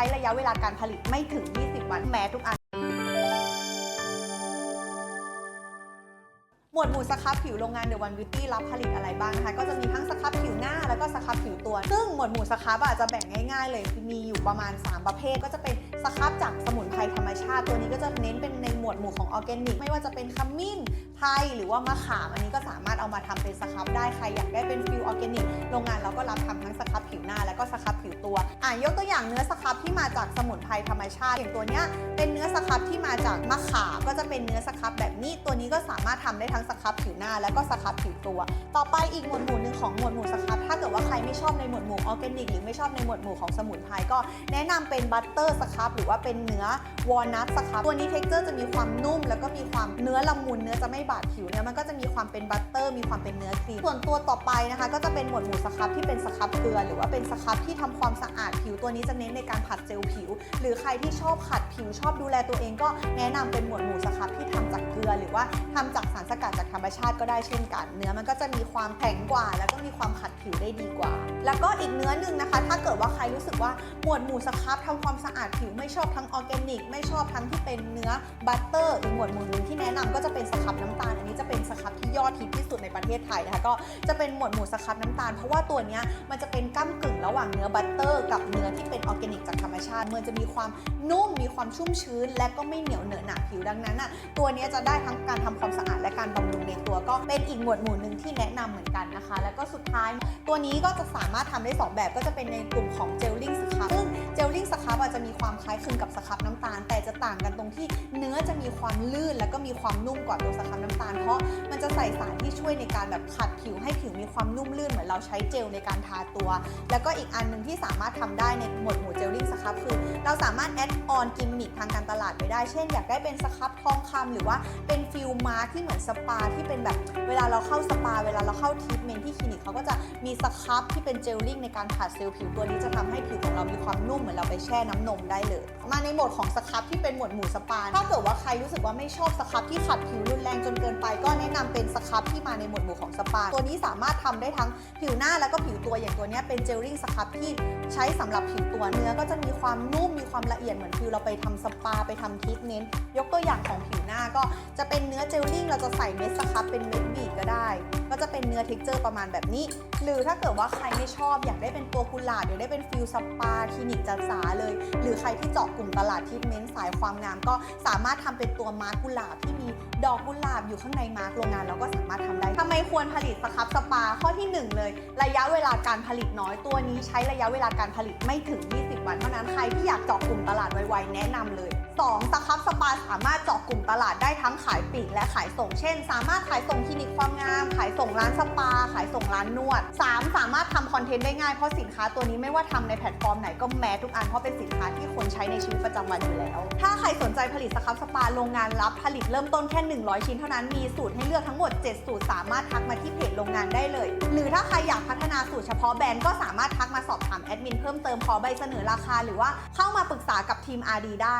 ใช้ระยะเวลาการผลิตไม่ถึง 20 วัน แม้ทุกอัน หมวดหมู่สครับผิวโรงงานเดอะวันบิวตี้รับผลิตอะไรบ้างนะคะ ก็จะมีทั้งสครับผิวหน้าแล้วก็สครับผิวตัว ซึ่งหมวดหมู่สครับอาจจะแบ่งง่ายๆเลยมีอยู่ประมาณ 3 ประเภท ก็จะเป็นสครับจากสมุนไพรธรรมชาติ ตัวนี้ก็จะเน้นเป็นในหมวดหมู่ของออร์แกนิก ไม่ว่าจะเป็นขมิ้นไพรหรือว่ามะขาม อันนี้ก็สามารถเอามาทำเป็นสครับได้ใครอยากได้เป็นฟิลออร์แกนิกโรงงานเราก็รับทำทั้งสครับผิวหน้าแล้วก็สครับผิวตัวอะยกตัวอย่างเนื้อสครับที่มาจากสมุนไพรธรรมชาติอย่างตัวเนี้ยเป็นเนื้อสครับที่มาจากมะขามก็จะเป็นเนื้อสครับแบบนี้ตัวนี้ก็สามารถทำได้ทั้งสครับผิวหน้าแล้วก็สครับผิวตัว ต่อไปอีกหมวดหมู่หนึ่งของหมวดหมู่สครับถ้าเกิดว่า ไม่ชอบในหมวดหมู่ออร์แกนิกหรือไม่ชอบในหมวดหมู่ของสมุนไพรก็แนะนำเป็นบัตเตอร์สครับหรือว่าเป็นเนื้อวอลนัทสครับตัวนี้เท็กเจอร์จะมีความนุ่ม แล้วก็มีความเนื้อละมุนเนื้อจะไม่บาดผิวเนื้อมันก็จะมีความเป็นบัตเตอร์มีความเป็นเนื้อครีมส่วนตัวต่อไปนะคะ ก็จะเป็นหมวดหมู่สครับที่เป็นสครับเกลือหรือว่าเป็นสครับที่ทำความสะอาดผิวตัวนี้จะเน้นในการผัดเจลผิว หรือใครที่ชอบขัดผิวชอบดูแลตัวเองก็แนะนำเป็นหมวดหมู่สครับที่ทำจากเกลือ หรือว่าทำจากสารสกัดจากธรรมชาติก็ได้เช่นกัน เนื้อมันก็จะมีความแข็งกว่า แล้วก็มีความขัดผิวได้ดีกว่าแล้วก็อีกเนื้อหนึ่งนะคะ ถ้าเกิดว่าใครรู้สึกว่าหมวดหมู่สครับทำความสะอาดผิวไม่ชอบทั้งออร์แกนิก ไม่ชอบทั้งที่เป็นเนื้อบัตเตอร์อีกหมวดหมู่หนึ่งที่แนะนำก็จะเป็นสครับน้ำตาล ยอดฮิตที่สุดในประเทศไทยนะคะก็จะเป็นหมวดหมู่สครับน้ำตาล เพราะว่าตัวเนี้ยมันจะเป็นก้ากึ่งระหว่างเนื้อบัตเตอร์ กับเนื้อที่เป็นออร์แกนิกจากธรรมชาติมันจะมีความนุ่มมีความชุ่มชื้น และก็ไม่เหนียวเหนอะหนะผิวดังนั้นอะตัวเนี้ยจะได้ทั้งการทำความสะอาดและการบำรุงในตัวก็เป็นอีกหมวดหมู่หนึ่งที่แนะนำเหมือนกันนะคะ แล้วก็สุดท้ายตัวนี้ก็จะสามารถทำได้สองแบบก็จะเป็นในกลุ่มของเจลลิ่งสครับซึ่งเจลลิ่งสครับอาจจะมีความคล้ายคลึงกับสครับน้ำตาล แต่จะต่างกันตรงที่เนื้อจะมีความลื่น แล้วก็มีความนุ่มกว่าตัวสครับน้ำตาลเพราะมันจะใส่สารที่ช่วยในการแบบขัดผิวให้ผิวมีความนุ่มลื่นเหมือนเราใช้เจลในการทาตัว แล้วก็อีกอันหนึ่งที่สามารถทำได้ในหมวดหมู่เจลลิ่งสครับคือ เราสามารถแอดออนกิมมิคทางการตลาดไปได้ เช่น อยากได้เป็นสครับทองคำหรือว่าเป็นฟิลมาร์ที่เหมือนสปาที่เป็นแบบเวลาเราเข้าสปา เวลาเราเข้าทรีทเมนที่คลินิกเขาก็จะมีสครับที่เป็นเจลลิ่งในการผัดเซลล์ผิวตัวนี้จะทำให้ผิวของเรามีความนุ่มเหมือนเราไปแช่น้ำนมได้เลย มาในโหมดของสครับที่เป็นหมวดหมู่สปาถ้าเกิดว่าใครรู้สึกว่าไม่ชอบสครับที่ขัดผิวรุนแรงจนเกินไปก็แนะนำเป็นสครับที่มาในหมวดหมู่ของสปา ตัวนี้สามารถทำได้ทั้งผิวหน้าแล้วก็ผิวตัวอย่างตัวนี้เป็นเจลลิ่งสครับที่ใช้สำหรับผิวตัวเนื้อก็จะมีความนุ่มมีความละเอียดเหมือนฟิวเราไปทำสปาไปทำทรีทเมนต์ยกตัวอย่างของผิวหน้าก็จะเป็นเนื้อเจลลิ่งเราจะใส่เม็ดสครับเป็นเม็ดบีดก็ได้ ก็จะเป็นเนื้อเท็กเจอร์ประมาณแบบนี้ หรือถ้าเกิดว่าใครไม่ชอบอยากได้เป็นตัวกุหลาบอยากได้เป็นฟิลสปาคลินิกจ๋าเลย หรือใครที่เจาะกลุ่มตลาดทรีทเมนต์สายความงาม ก็สามารถทำเป็นตัวมาร์กกุหลาบที่มีดอกกุหลาบอยู่ข้างในมาร์กโรงงานเราก็สามารถทำได้ทำไมควรผลิตสครับสปาข้อที่หนึ่งเลย ระยะเวลาการผลิตน้อยตัวนี้ใช้ระยะเวลาการผลิตไม่ถึง 20 วันเท่านั้นใครที่อยากเจาะกลุ่มตลาดไวๆแนะนำเลย 2. สครับสปาสามารถเจาะกลุ่มตลาดได้ทั้งขายปลีกและขายส่ง เช่น สามารถขายส่งคลินิกความงาม ขายส่งร้านสปา ขายส่งร้านนวด 3. สามารถทำคอนเทนต์ได้ง่ายเพราะสินค้าตัวนี้ไม่ว่าทำในแพลตฟอร์มไหนก็แมสทุกอันเพราะเป็นสินค้าที่คนใช้ในชีวิตประจำวันอยู่แล้ว ถ้าใครสนใจผลิตสครับสปาโรงงานรับผลิตเริ่มต้นแค่ 100 ชิ้นเท่านั้นมีสูตรให้เลือกทั้งหมด 7 สูตรสามารถทักมาที่เพจโรงงานได้เลย หรือถ้าใครอยากพัฒนาสูตรเฉพาะแบรนด์ก็สามารถทักมาสอบถามแอดมินเพิ่มเติมขอใบเสนอราคา หรือว่าเข้ามาปรึกษากับทีม RD ได้